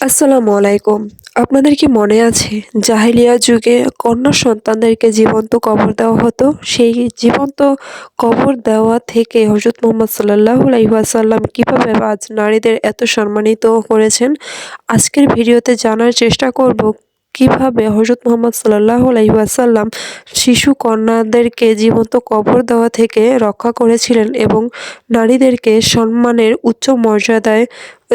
আসসালামু আলাইকুম। আপনাদের কি মনে আছে জাহেলিয়া যুগে কন্যা সন্তানদেরকে জীবন্ত কবর দেওয়া হতো? সেই জীবন্ত কবর দেওয়া থেকে হজরত মোহাম্মদ সাল্লাহ আলহিহাসাল্লাম কীভাবে আজ নারীদের এত সম্মানিত করেছেন? আজকের ভিডিওতে জানার চেষ্টা করব কীভাবে হজরত মোহাম্মদ সাল্লাহ আলহিহাসাল্লাম শিশু কন্যাদেরকে জীবন্ত কবর দেওয়া থেকে রক্ষা করেছিলেন এবং নারীদেরকে সম্মানের উচ্চ মর্যাদায়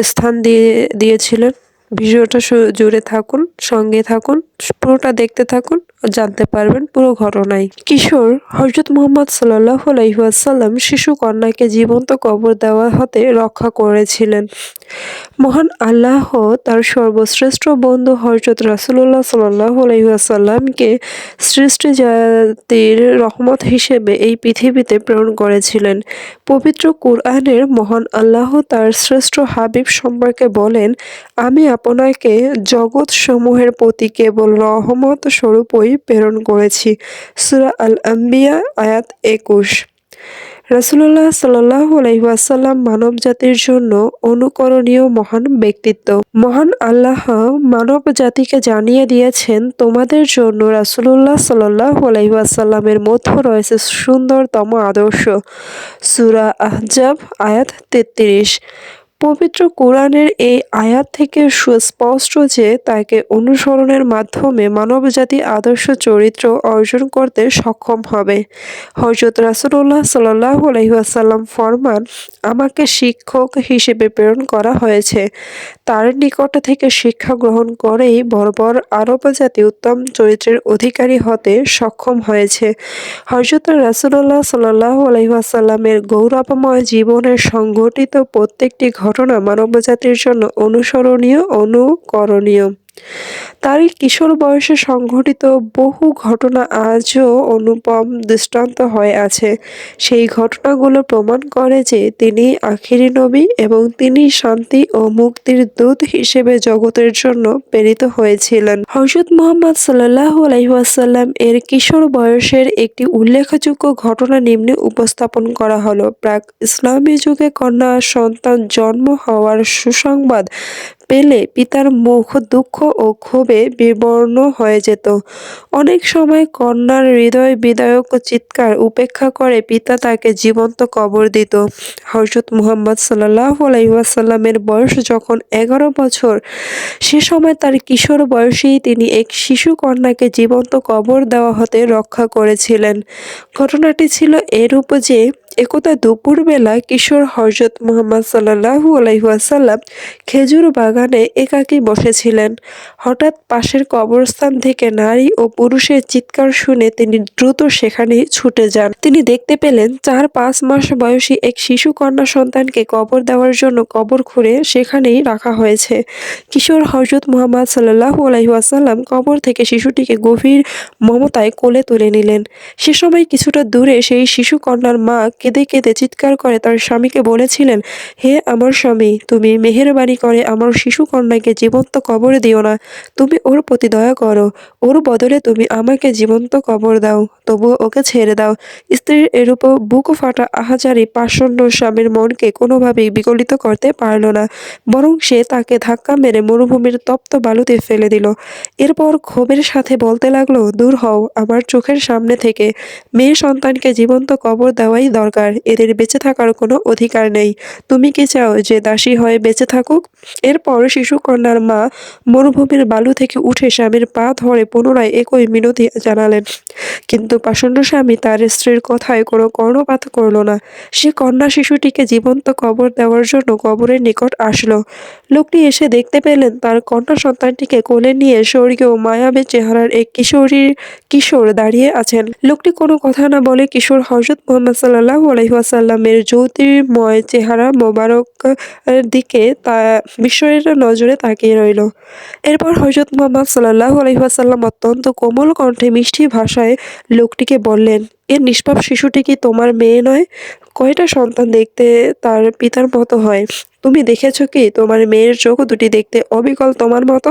স্থান দিয়ে দিয়েছিলেন? ভিডিওটা জুড়ে থাকুন, সঙ্গে থাকুন, পুরোটা দেখতে থাকুন জানতে পারবেন পুরো ঘটনায়। কিশোর হজরত মোহাম্মদ সাল্লাহ আলহিহাসাল্লাম শিশু কন্যাকে জীবন্ত কবর দেওয়া হতে রক্ষা করেছিলেন। মহান আল্লাহ তার সর্বশ্রেষ্ঠ বন্ধু হজরত রাসুল্লাহ সাল্লাহ আলহিহাসাল্লামকে সৃষ্টি জাতির রহমত হিসেবে এই পৃথিবীতে প্রেরণ করেছিলেন। পবিত্র কুরআনের মহান আল্লাহ তার শ্রেষ্ঠ হাবিব সম্পর্কে বলেন আমি আপনাকে জগৎ সমূহের প্রতি কেবল রহমত স্বরূপই প্রেরণ করেছি। সুরা আল আম্বিয়া আয়াত একুশ। রাসুল্লাহ সাল্লাহ আলহিহাসাল্লাম মানব জাতির জন্য অনুকরণীয় মহান ব্যক্তিত্ব। মহান আল্লাহ মানব জাতিকে জানিয়ে দিয়েছেন, তোমাদের জন্য রাসুল্লাহ সাল্লাহ আলহিহাসাল্লামের মধ্যে রয়েছে সুন্দরতম আদর্শ। সুরা আহজাব, আয়াত তেত্রিশ। পবিত্র কোরআনের এই আয়াত থেকে সুস্পষ্ট যে তাকে অনুসরণের মাধ্যমে মানবজাতি আদর্শ চরিত্র অর্জন করতে সক্ষম হবে। হজরত রাসুল্লাহ সাল্লাহ আলহিহাসাল্লাম ফরমান, আমাকে শিক্ষক হিসেবে প্রেরণ করা হয়েছে। তার নিকট থেকে শিক্ষা গ্রহণ করেই বর্বর আরব জাতি উত্তম চরিত্রের অধিকারী হতে সক্ষম হয়েছে। হজরত রাসুল্লাহ সাল্লাহ আলহিহাসাল্লামের গৌরবময় জীবনের সংঘটিত প্রত্যেকটি ঘটনা মানবজাতির জন্য অনুসরণীয় অনুকরণীয়। তার কিশোর বয়সে সংঘটিত বহু ঘটনা আজও অনুপম দৃষ্টান্ত হয়ে আছে। সেই ঘটনাগুলো প্রমাণ করে যে তিনি আখিরি নবী এবং তিনি শান্তি ও মুক্তির দূত হিসেবে জগতের জন্য প্রেরিত হয়েছিলেন। হজরত মোহাম্মদ সাল্লাহ আলহিহাসাল্লাম এর কিশোর বয়সের একটি উল্লেখযোগ্য ঘটনা নিম্নে উপস্থাপন করা হলো। প্রাক ইসলামী যুগে কন্যা সন্তান জন্ম হওয়ার সুসংবাদ পেলে পিতার মুখ দুঃখ ও ক্ষোভে বিবর্ণ হয়ে যেত। অনেক সময় কন্যার হৃদয় বিদায়ক চিৎকার উপেক্ষা করে পিতা তাকে জীবন্ত কবর দিত। হজরত মুহাম্মদ সাল্লাহ আলাইসাল্লামের বয়স যখন এগারো বছর, সে সময় তার কিশোর বয়সেই তিনি এক শিশু কন্যাকে জীবন্ত কবর দেওয়া হতে রক্ষা করেছিলেন। ঘটনাটি ছিল এরূপ যে একদা দুপুরবেলা কিশোর হজরত মোহাম্মদ সাল্লাহু আলাইহাসাল্লাম খেজুর বাগানে একাকী বসেছিলেন। হঠাৎ পাশের কবরস্থান থেকে নারী ও পুরুষের চিৎকার শুনে তিনি দ্রুত সেখানে ছুটে যান। তিনি দেখতে পেলেন চার পাঁচ মাস বয়সী এক শিশু কন্যা সন্তানকে কবর দেওয়ার জন্য কবর খুঁড়ে সেখানেই রাখা হয়েছে। কিশোর হজরত মোহাম্মদ সাল্লাহু আলাইহাসাল্লাম কবর থেকে শিশুটিকে গভীর মমতায় কোলে তুলে নিলেন। সে সময় কিছুটা দূরে সেই শিশু কন্যার মা কেঁদে কেঁদে চিৎকার করে তার স্বামীকে বলেছিলেন, হে আমার স্বামী, তুমি মেহেরবানি করে আমার শিশু কন্যাকে জীবন্ত কবর দিও না। তুমি ওর প্রতি দয়া করো। ওর বদলে তুমি আমাকে জীবন্ত কবর দাও। তবুও ওকে ছেড়ে দাও। স্ত্রীর এরূপ বুক ফাটা আহাজারি পাষণ্ড স্বামীর মনকে কোনোভাবেই বিগলিত করতে পারল না, বরং সে তাকে ধাক্কা মেরে মরুভূমির তপ্ত বালুতে ফেলে দিল। এরপর ক্ষোভের সাথে বলতে লাগল, দূর হও, আমার চোখের সামনে থেকে। মেয়ে সন্তানকে জীবন্ত কবর দেওয়াই দরকার। দরকার, এদের বেঁচে থাকার কোনো অধিকার নেই। তুমি কি চাও যে দাসী হয়ে বেঁচে থাকুক? এরপর শিশু কন্যার মা মরুভূমির বালু থেকে উঠে স্বামীর পা ধরে পুনরায় একই মিনতি জানালেন। কিন্তু পাষণ্ড স্বামী তার স্ত্রীর কথায় কোনো কর্ণপাত করল না। সে কন্যা শিশুটিকে জীবন্ত কবর দেওয়ার জন্য কবরের নিকট আসলো। লোকটি এসে দেখতে পেলেন তার কন্যা সন্তানটিকে কোলে নিয়ে স্বর্গীয় মায়াবী চেহারার এক কিশোরীর কিশোর দাঁড়িয়ে আছেন। লোকটি কোনো কথা না বলে কিশোর হজরত মোহাম্মদ সাল্লাহ আলহিহাসাল্লামের জ্যোতির্ময় চেহারা মোবারক দিকে তা বিস্ময়ের নজরে তাকিয়ে রইল। এরপর হজরত মোহাম্মদ সাল্লাহ আলহিহাসাল্লাম অত্যন্ত কোমল কণ্ঠে মিষ্টি ভাষায় লোকটিকে বললেন এ নিষ্পাপ শিশুটি কি তোমার মেয়ে নয়? কয়টা সন্তান দেখতে তার পিতার মতো হয়? তুমি দেখেছ কি তোমার মেয়ের চোখ দুটি দেখতে অবিকল তোমার মতো?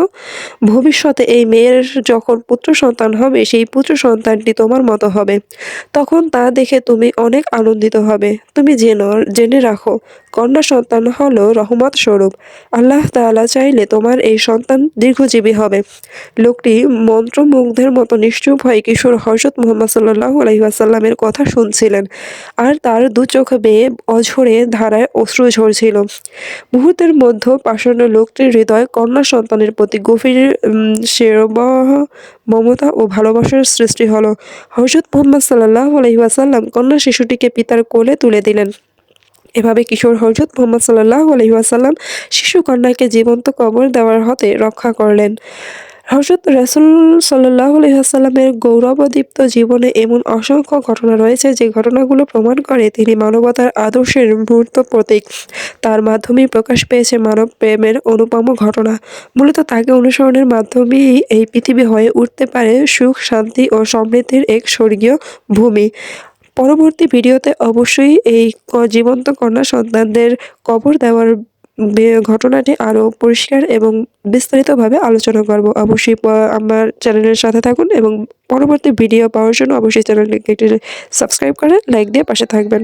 ভবিষ্যতে এই মেয়ের যখন পুত্র সন্তান হবে, সেই পুত্র সন্তানটি তোমার মতো হবে। তখন তা দেখে তুমি অনেক আনন্দিত হবে। তুমি জেনো, জেনে রাখো, কন্যা সন্তান হলো রহমত স্বরূপ। আল্লাহ তাআলা চাইলে তোমার এই সন্তান দীর্ঘজীবী হবে। লোকটি মন্ত্রমুগ্ধের মতো নিশ্চুপ হয় কিশোর হজরত মোহাম্মদ সাল্লাহ আলহিহাসাল্লামের কথা শুনছিলেন। আর তার দু চোখ বেয়ে অঝরে ধারায় অশ্রু ঝরছিল। মুহূর্তের মধ্যে পাষাণ্য লোকটির হৃদয় কন্যা সন্তানের প্রতি গভীর শেরবাহ মমতা ও ভালোবাসার সৃষ্টি হলো। হজরত মোহাম্মদ সাল্লাহ আলহিহাসাল্লাম কন্যা শিশুটিকে পিতার কোলে তুলে দিলেন। এভাবে কিশোর হজরত মোহাম্মদ সাল্লাহ আলহিহাসাল্লাম শিশু কন্যাকে জীবন্ত কবর দেওয়ার হতে রক্ষা করলেন। হজরত রাসুল সাল্লাহ আলহিহাসাল্লামের গৌরবদীপ্ত জীবনে এমন অসংখ্য ঘটনা রয়েছে যে ঘটনাগুলো প্রমাণ করে তিনি মানবতার আদর্শের মূর্ত প্রতীক। তার মাধ্যমেই প্রকাশ পেয়েছে মানব প্রেমের অনুপম ঘটনা। মূলত তাকে অনুসরণের মাধ্যমেই এই পৃথিবী হয়ে উঠতে পারে সুখ, শান্তি ও সমৃদ্ধির এক স্বর্গীয় ভূমি। পরবর্তী ভিডিওতে অবশ্যই এই জীবন্ত কন্যা সন্তানদের কবর দেওয়ার ঘটনাটি আরও পরিষ্কার এবং বিস্তারিতভাবে আলোচনা করব। অবশ্যই আমার চ্যানেলের সাথে থাকুন এবং পরবর্তী ভিডিও পাওয়ার জন্য অবশ্যই চ্যানেলটিকে একটি সাবস্ক্রাইব করে, লাইক দিয়ে পাশে থাকবেন।